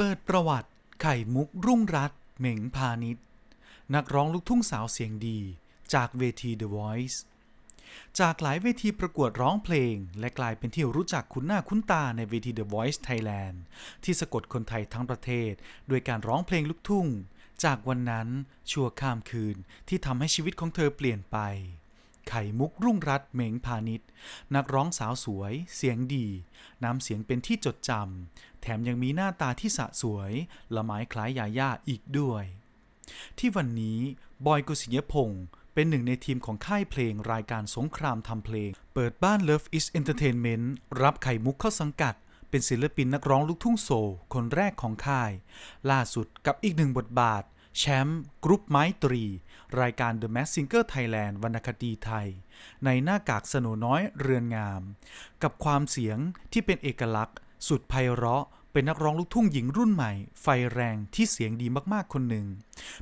เปิดประวัติไข่มุกรุ่งรัตน์เหม่งพาณิชย์นักร้องลูกทุ่งสาวเสียงดี จากเวที The Voice จากหลายเวทีประกวดร้องเพลง และกลายเป็นที่รู้จักคุ้นหน้าคุ้นตาในเวที The Voice Thailand ที่สะกดคนไทยทั้งประเทศด้วยการร้องเพลงลูกทุ่ง จากวันนั้นชั่วข้ามคืนที่ทำให้ชีวิตของเธอเปลี่ยนไป ไข่มุกรุ่งรัตน์เหมงพาณิชย์นักร้องสาวสวย เสียงดี น้ำเสียงเป็นที่จดจำแถมยังมีหน้าตาที่สะสวย ละไม้คล้ายยาย่าอีกด้วย ที่วันนี้บอยกุศิยพงศ์เป็นหนึ่งในทีมของค่ายเพลงรายการสงครามทำเพลง เปิดบ้าน Love is Entertainment รับไข่มุกเข้าสังกัดเป็นศิลปินนักร้องลูกทุ่งโซคนแรกของค่าย ล่าสุดกับอีกหนึ่งบทบาท แชมป์กรุ๊ปไม้ตรี รายการ The Mask Singer Thailand วรรณคดีไทย ในหน้ากากสโนน้อยเรือนงาม กับความเสียงที่เป็นเอกลักษณ์ สุดไพเราะ เป็นนักร้องลูกทุ่งหญิงรุ่นใหม่ ไฟแรงที่เสียงดีมากๆคนหนึ่ง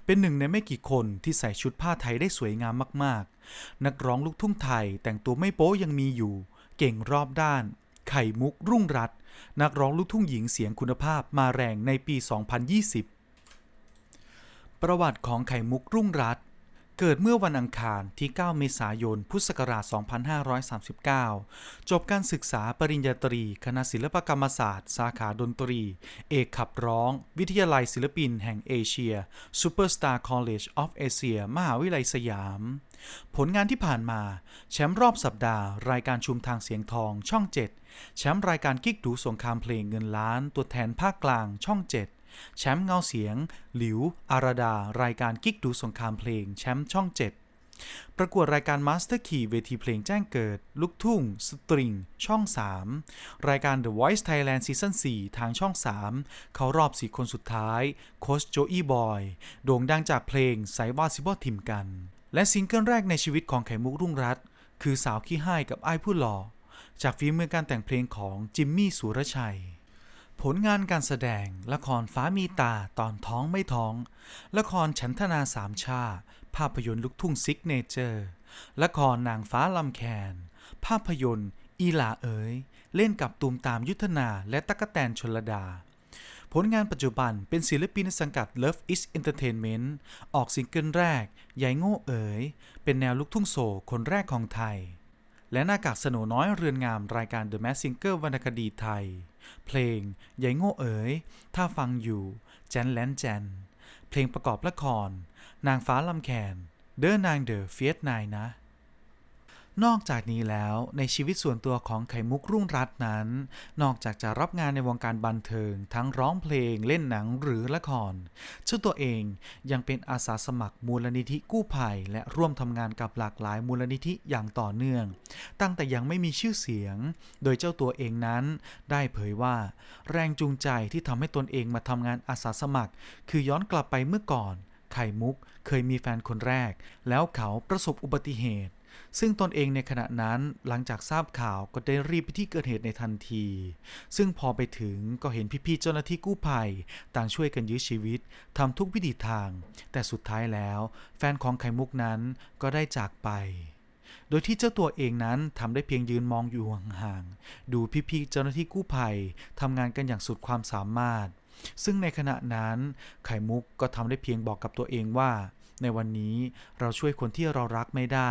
เป็นหนึ่งในไม่กี่คนที่ใส่ชุดผ้าไทยได้สวยงามมากๆ นักร้องลูกทุ่งไทยแต่งตัวไม่โป๊ยังมีอยู่ เก่งรอบด้าน ไข่มุกรุ่งรัตนักร้องลูกทุ่งหญิงเสียงคุณภาพมาแรงในปี 2020 ประวัติของไข่มุกรุ่งรัตเกิดเมื่อวันอังคารที่ 9 เมษายน พุทธศักราช 2539 จบการศึกษาปริญญาตรี คณะศิลปกรรมศาสตร์ สาขาดนตรี เอกขับร้อง วิทยาลัยศิลปินแห่งเอเชีย Superstar College of Asia มหาวิทยาลัยสยาม ผลงานที่ผ่านมา แชมป์รอบสัปดาห์ รายการชุมทางเสียงทองช่อง 7 แชมป์รายการกิ๊กดูสงครามเพลงเงินล้าน ตัวแทนภาคกลางช่อง 7 แชมป์เงาเสียง หลิว อารดา รายการกิ๊กดูสงครามเพลง แชมป์ช่อง 7 ประกวดรายการมาสเตอร์คีเวทีเพลงแจ้งเกิด ลูกทุ่ง สตริง ช่อง 3 รายการ The Voice Thailand Season 4 ทางช่อง 3 เขารอบ 4 คนสุดท้ายโคชโจอี้บอย โด่งดังจากเพลงไซว่าซิบอทิมกัน และซิงเกิลแรกในชีวิตของไข่มุกรุ่งรัตคือสาวขี้ห้ายกับไอ้ผู้หล่อจากฝีมือการแต่งเพลงของจิมมี่สุรชัย ผลงานการแสดง ละครฟ้ามีตาตอนท้องไม่ท้อง ละครฉันทนาสามชา ภาพยนตร์ลูกทุ่งซิกเนเจอร์ ละครนางฟ้าลำแคน ภาพยนตร์ อีหลาเอ๋ย เล่นกับตูมตามยุทธนาและตั๊กแตนชนลดา ผลงานปัจจุบันเป็นศิลปินในสังกัด Love is Entertainment ออกซิงเกิลแรกยายโง่เอ๋ย เป็นแนวลูกทุ่งโซลคนแรกของไทย และหน้ากากสโนน้อยเรือนงามรายการ The Mask Singer วรรณคดีไทย เพลงใหญ่โง่เอ๋ย ถ้าฟังอยู่ แจนแลนแจน เพลงประกอบละคร นางฟ้าลำแคน เด้อนางเดอเฟียสนายนะ นอกจากนี้แล้วในชีวิตส่วนตัวของไข่มุกรุ่งรัตน์นั้น นอกจากจะรับงานในวงการบันเทิง ทั้งร้องเพลงเล่นหนังหรือละครเจ้าตัวเองยังเป็นอาสาสมัครมูลนิธิกู้ภัย และร่วมทำงานกับหลากหลายมูลนิธิอย่างต่อเนื่อง ตั้งแต่ยังไม่มีชื่อเสียง โดยเจ้าตัวเองนั้น ได้เผยว่า แรงจูงใจที่ทำให้ตนเองมาทำงานอาสาสมัคร คือย้อนกลับไปเมื่อก่อน ไข่มุกเคยมีแฟนคนแรก แล้วเขาประสบอุบัติเหตุ ซึ่งตนเองในขณะนั้นหลังจากทราบข่าวก็ได้รีบไปที่เกิดเหตุในทันที ซึ่งพอไปถึงก็เห็นพี่ๆเจ้าหน้าที่กู้ภัย ต่างช่วยกันยื้อชีวิตทำทุกวิธีทาง แต่สุดท้ายแล้ว แฟนของไข่มุกนั้นก็ได้จากไป โดยที่เจ้าตัวเองนั้นทำได้เพียงยืนมองอยู่ห่างๆดูพี่ๆเจ้าหน้าที่กู้ภัยทำงานกันอย่างสุดความสามารถซึ่งในขณะนั้นไข่มุกก็ทำได้เพียงบอกกับตัวเองว่า ในวันนี้เราช่วยคนที่เรารักไม่ได้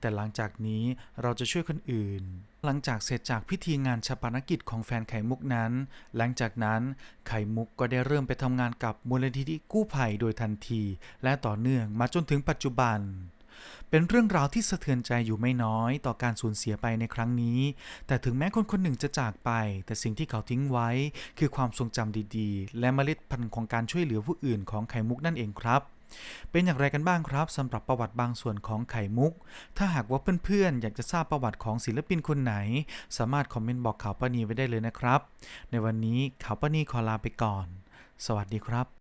แต่หลังจากนี้เราจะช่วยคนอื่น หลังจากเสร็จจากพิธีงานชาปนกิจของแฟนไข่มุกนั้น หลังจากนั้นไข่มุกก็ได้เริ่มไปทำงานกับมูลนิธิกู้ภัยโดยทันที และต่อเนื่องมาจนถึงปัจจุบันเป็นเรื่องราวที่สะเทือนใจอยู่ไม่น้อยต่อการสูญเสียไปในครั้งนี้ แต่ถึงแม้คนคนหนึ่งจะจากไป แต่สิ่งที่เขาทิ้งไว้ คือความทรงจำดีๆ และเมล็ดพันธุ์ของการช่วยเหลือผู้อื่นของไข่มุกนั่นเองครับ เป็นอย่างไรกันบ้างครับสำหรับประวัติบางส่วนของไข่มุก ถ้าหากว่าเพื่อนๆ อยากจะทราบประวัติของศิลปินคนไหน สามารถคอมเมนต์บอกข่าวป้านีไว้ได้เลยนะครับ ในวันนี้ข่าวป้านีขอลาไปก่อน สวัสดีครับ